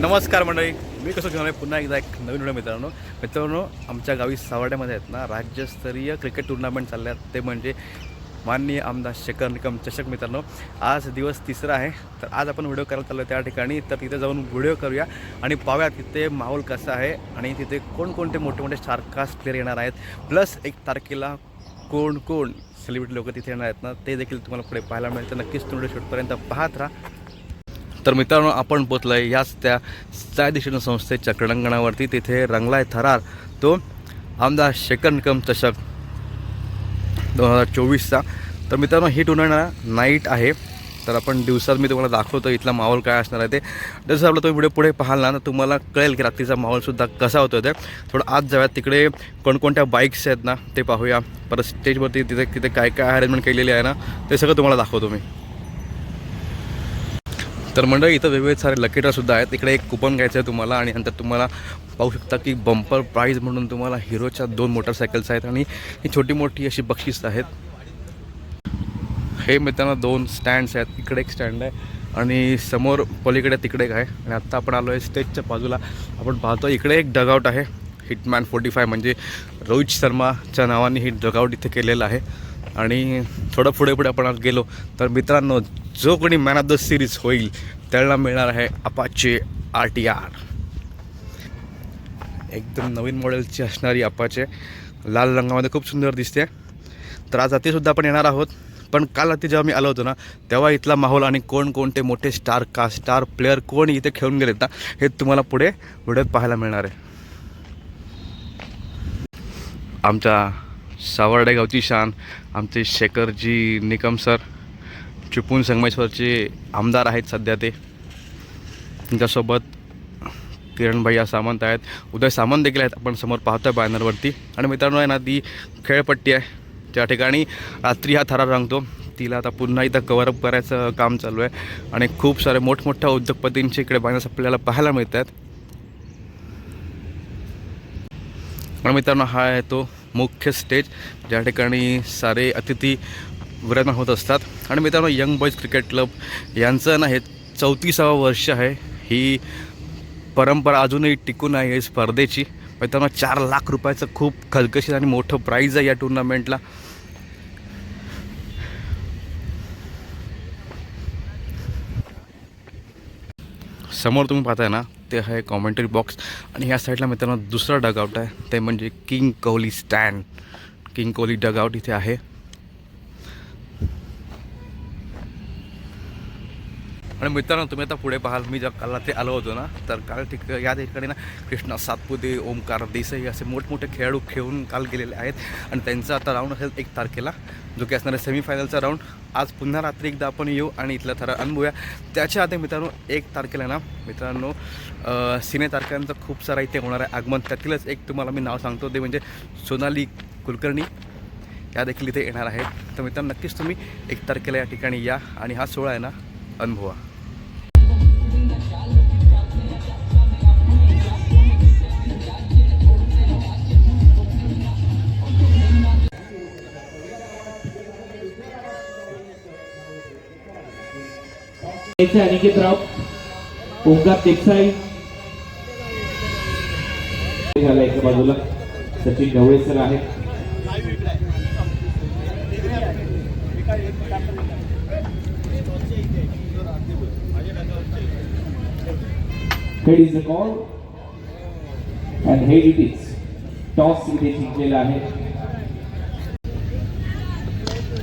नमस्कार मंडळी मी कसं घेणार आहे पुन्हा एकदा एक नवीन व्हिडिओ मित्रांनो. मित्रांनो आमच्या गावी सावर्ड्यामध्ये आहेत ना राज्यस्तरीय क्रिकेट टुर्नामेंट चालल्या आहेत. ते म्हणजे माननीय आमदार शेखर निकम चषक मित्रांनो. आज दिवस तिसरा आहे. तर आज आपण व्हिडिओ करायला चाललो त्या ठिकाणी. तर तिथे जाऊन व्हिडिओ करूया आणि पाहूया तिथे माहोल कसा आहे आणि तिथे कोणकोणते मोठे मोठे स्टारकास्ट प्लेअर येणार आहेत. प्लस एक तारखेला कोण कोण सेलिब्रिटी लोक तिथे येणार आहेत ना ते देखील तुम्हाला पुढे पाहायला मिळेल. तर नक्कीच तुम्ही शेवटपर्यंत पाहत राहा. तर मित्रांनो आपण पोचलो आहे याच त्या साय दिशेनं संस्थेच्या क्रीडांगणावरती. तिथे रंगलाय थरार. तो आमदार शेखर चषक दोन हजार चोवीसचा. तर मित्रांनो ही टुर्नामेंट नाईट आहे. तर आपण दिवसात मी तुम्हाला दाखवतो इथला माहोल काय असणार आहे ते. जसं आपला तुम्ही व्हिडिओ पुढे पाहाल ना तर तुम्हाला कळेल की रात्रीचा माहोलसुद्धा कसा होतो ते. थोडं आज जाऊयात. तिकडे कोणकोणत्या बाईक्स आहेत ना ते पाहूया. परत स्टेजवरती तिथे तिथे काय काय अरेंजमेंट केलेली आहे ना ते सगळं तुम्हाला दाखवतो मी. तर मंडळ इथं वेगवेगळे सारे लकेटरसुद्धा आहेत. इकडे एक कुपन घ्यायचं आहे तुम्हाला आणि नंतर तुम्हाला पाहू शकता की बंपर प्राईज म्हणून तुम्हाला हिरोच्या दोन मोटरसायकल्स आहेत आणि ही छोटी मोठी अशी बक्षीस आहेत. हे मित्रांनो दोन स्टँड्स आहेत. इकडे एक स्टँड आहे आणि समोर पलीकडे तिकडे एक आहे. आणि आत्ता आपण आलो आहे स्टेजच्या बाजूला. आपण पाहतो इकडे एक डगआउट आहे. हिटमॅन फोर्टी फाय म्हणजे रोहित शर्माच्या नावाने ही डगआउट इथे केलेलं आहे. आणि थोडं पुढे पुढे आपण आज गेलो. तर मित्रांनो जो कोणी मॅन ऑफ द सिरीज होईल त्याला मिळणार आहे अपाचे आर टी आर एकदम नवीन मॉडेलची असणारी अपाचे लाल रंगामध्ये खूप सुंदर दिसते. तर आज अतिसुद्धा आपण येणार आहोत. पण काल रात्री जेव्हा मी आलो होतो ना तेव्हा इथला माहोल आणि कोण कोणते मोठे स्टार का स्टार प्लेअर कोण इथे खेळून गेलेत ना हे तुम्हाला पुढे व्हिडिओत पाहायला मिळणार आहे. आमच्या सावर्डे गावची शान. आमचे शेखरजी निकम सर चिपळूण संगमेश्वरचे आमदार आहेत सध्या ते. त्यांच्यासोबत किरण भैया सामंत आहेत. उदय सामंत देखील आहेत आपण समोर पाहतोय बॅनरवरती. आणि मित्रांनो आहे ना ती खेळपट्टी आहे. त्या ठिकाणी रात्री हा थरार रंगतो. तिला आता पुन्हा इथं कवरअप करायचं काम चालू आहे. आणि खूप सारे मोठमोठ्या उद्योगपतींचे इकडे बॅनर्स आपल्याला पाहायला मिळत आहेत आणि मित्रांनो हा आहे तो मुख्य स्टेज ज्या ठिकाणी सारे अतिथी विराजमान होत असतात. आणि मित्रांनो यंग बॉईज क्रिकेट क्लब यांचं ना हे चौतीसावं वर्ष आहे. ही परंपरा अजूनही टिकून आहे स्पर्धेची. मित्रांनो चार लाख रुपयाचं खूप खलकशीत आणि मोठं प्राईज आहे या टुर्नामेंटला समोर तुम्ही पाहताय ना ते आहे कॉमेंटरी बॉक्स आणि ह्या साईडला मित्रांनो दुसरा डगआउट आहे. ते म्हणजे king Kohli stand king Kohli dugout इथे आहे. आणि मित्रांनो तुम्ही आता पुढे पाहाल मी जर काल ते आलो होतो ना तर काल ठिक या ठिकाणी ना कृष्णा सातपुते ओमकार देसाई असे मोठमोठे खेळाडू खेळून काल गेलेले आहेत. आणि त्यांचा आता राऊंड असेल एक तारखेला जो की असणार आहे सेमीफायनलचा राऊंड आज पुन्हा रात्री एकदा आपण येऊ आणि इथला थरा अनुभवूया त्याच्या आधी मित्रांनो एक तारखेला ना मित्रांनो सिने तारखांचं खूप सारा इथे होणार आहे आगमन. त्यातीलच एक तुम्हाला मी नाव सांगतो ते म्हणजे सोनाली कुलकर्णी. या देखील इथे येणार आहेत. तर मित्रांनो नक्कीच तुम्ही एक तारखेला या ठिकाणी या आणि हा सोहळा आहे ना अनुभवा. यायचे अनिकेत राव ओंकार देसाई झाला एका बाजूला. सचिन ढवळे सर आहेत. Head is a call and head it is toss इथे जिंकलेला आहे.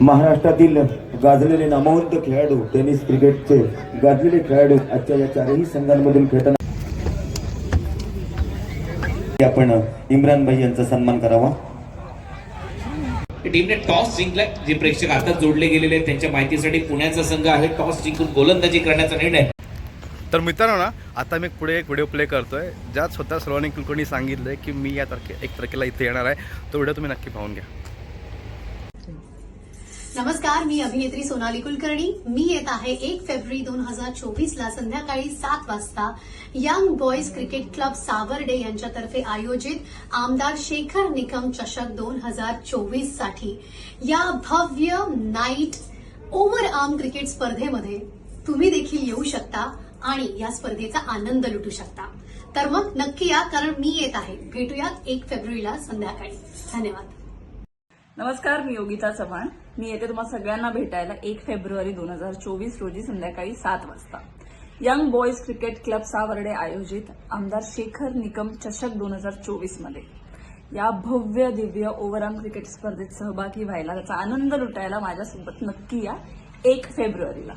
महाराष्ट्रातील गाजलेले नामवंत खेळाडू टेनिस क्रिकेटचे गाजलेले खेळाडू आजच्या या चारही संघांमधून खेळताना आपण इम्रान भाई यांचा सन्मान करावा. टीमने टॉस जिंकलाय जे प्रेक्षक आता जोडले गेलेले आहेत. त्यांच्या माहितीसाठी पुण्याचा संघ आहे. टॉस जिंकून गोलंदाजी करण्याचा निर्णय. तर मित्रांनो ना आता मी पुढे एक व्हिडिओ प्ले करतोय. ज्यात स्वतः सर्वांनी कुलकर्णी सांगितलं की मी या तारखे एक तारखेला इथे येणार आहे. तो व्हिडिओ तुम्ही नक्की पाहून घ्या. नमस्कार मी अभिनेत्री सोनाली कुलकर्णी. मी येत आहे एक फेब्रुवारी दोन हजार चोवीस ला संध्याकाळी सात वाजता. Young boys cricket club Savarde यांच्यातर्फे आयोजित आमदार शेखर निकम चषक दोन हजार चोवीससाठी या भव्य नाईट ओव्हर आर्म क्रिकेट स्पर्धेमध्ये तुम्ही देखील येऊ शकता आणि या स्पर्धेचा आनंद लुटू शकता. तर मग नक्की या कारण मी येत आहे. भेटूयात एक फेब्रुवारीला संध्याकाळी. धन्यवाद. नमस्कार मी योगिता चव्हाण. मी येते तुम्हाला सगळ्यांना भेटायला एक फेब्रुवारी दोन हजार चोवीस रोजी संध्याकाळी सात वाजता. Young boys cricket club Savarde आयोजित आमदार शेखर निकम चषक दोन हजार चोवीसमध्ये या भव्य दिव्य ओव्हरऑल क्रिकेट स्पर्धेत सहभागी व्हायला त्याचा आनंद लुटायला माझ्यासोबत नक्की या एक फेब्रुवारीला.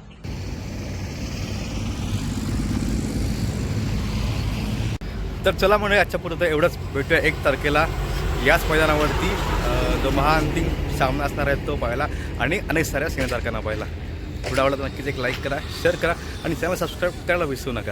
तर चला म्हणूया आजच्या पुढे एवढंच. भेटूया एक तारखेला. याच मैदानावरती जो महाअंतिम सामना असणार आहे तो पाहायला आणि अनेक साऱ्या सिनेतारकांना पाहायला. पुढे आवडला तर नक्कीच एक लाईक करा शेअर करा आणि चॅनल सबस्क्राईब करायला विसरू नका.